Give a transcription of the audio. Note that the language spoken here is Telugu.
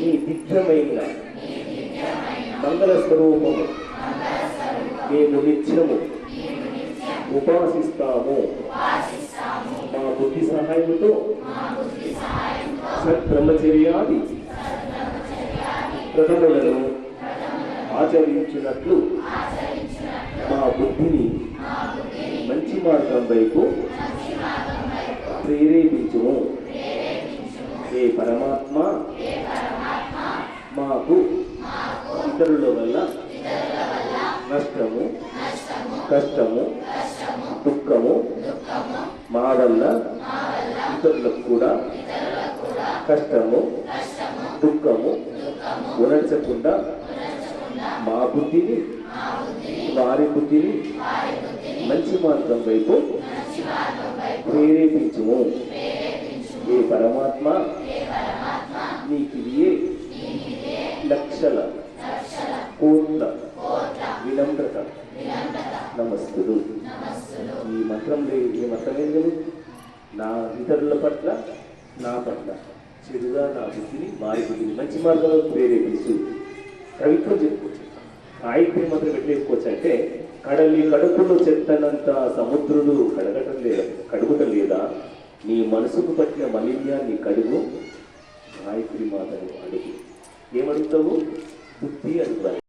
నీ దివ్యమైన మంగళ స్వరూపము. మేము నిత్యము ఉపాసిస్తాము. మా బుద్ధి సహాయముతో సత్బ్రహ్మచర్యాది ప్రథములను ఆచరించినట్లు మా బుద్ధిని మంచి మార్గం వైపు ప్రేరేపించము. ఏ పరమాత్మ మాకు ఇతరుల వల్ల నష్టము కష్టము దుఃఖము మా వల్ల ఇతరులకు కూడా కష్టము దుఃఖము ఉనర్చకుండా మా బుద్ధిని వారి బుద్ధిని మంచి మార్గం వైపు ప్రేరేపించుము. ఏ పరమాత్మ నీకు ఏ లక్షల కోట్ల వినమ్రత. నమస్తులు. ఈ మంత్రం ఈ మంత్రం ఏం లేదు? నా ఇతరుల పట్ల నా పట్ల. చెడుగా నా బుద్ధిని వారి బుద్ధిని మంచి మార్గంలో ప్రేరేపిస్తూ కవిత్వం చెప్పుకోవచ్చు. సాహిత్యం మాత్రం ఎట్లేసుకోవచ్చు అంటే కడలి కడుపులో చెత్తనంత సముద్రుడు కడగటం లేదా కడుగుటం లేదా? నీ మనసుకు పట్టిన మలిన్యాన్ని కడుగు. గాయత్రి మాతను అడుగు. ఏమడుగుతావు? బుద్ధి అడుగుతాను